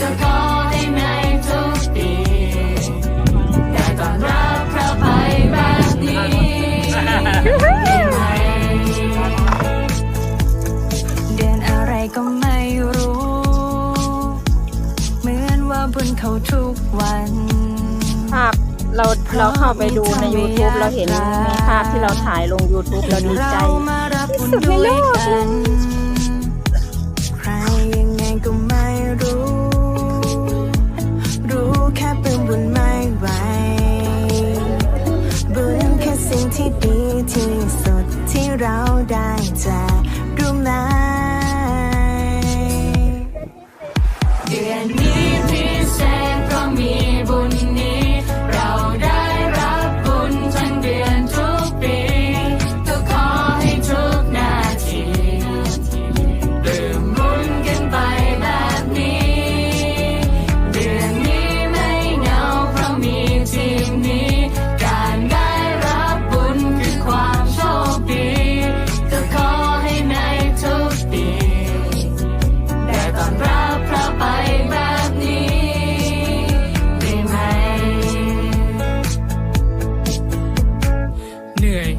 จะขอให้ในทุกปีแต่ตอนรับพระภัยแบบนี้เดือนอะไรก็ไม่รู้ เหมือนว่าบุญเขาทุกวันภาพเราเราเข้าไปดูใน YouTube เราเห็นภาพที่เราถ่ายลง YouTube เราดีใจที่สุดในโลก เราได้ใจ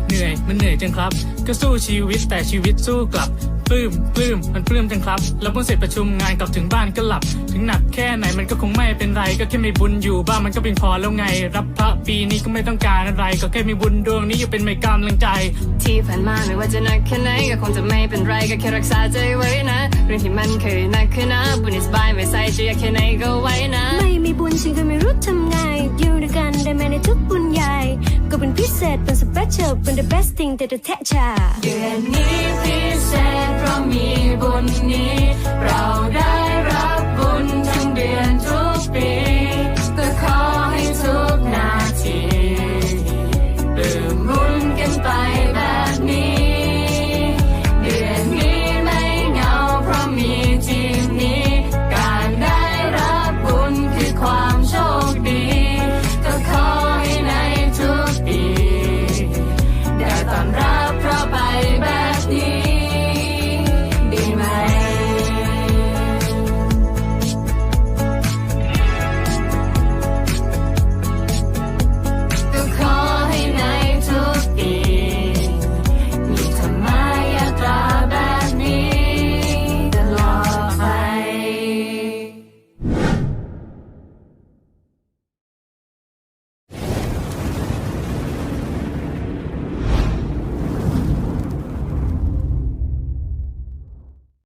เหนื่อยเหนื่อยมันเหนื่อยจังครับ ก็สู้ชีวิตแต่ชีวิตสู้กลับปลื้มปลื้มมันปลื้มจังครับ แล้วเพิ่งเสร็จประชุมงานกลับถึงบ้านก็หลับ ถึงหนักแค่ไหนมันก็คงไม่เป็นไร ก็แค่มีบุญอยู่บ้านมันก็เพียงพอแล้วไง รับพระปีนี้ก็ไม่ต้องการอะไร ก็แค่มีบุญดวงนี้อยู่เป็นไม่กำลังใจ ที่ผ่านมาไม่ว่าจะหนักแค่ไหนก็คงจะไม่เป็นไรก็แค่รักษาใจไว้นะ เรื่องที่มันเคยหนักคือนะบุญนิสบายไม่ใส่จะอยากแค่ไหนก็ไว้นะ ไม่มีบุญฉันก็ไม่รู้ทำไงอยู่ด้วยกันได้ไหมในทุกบุญ ษเป็น special เป็น the best thing แต่จะแท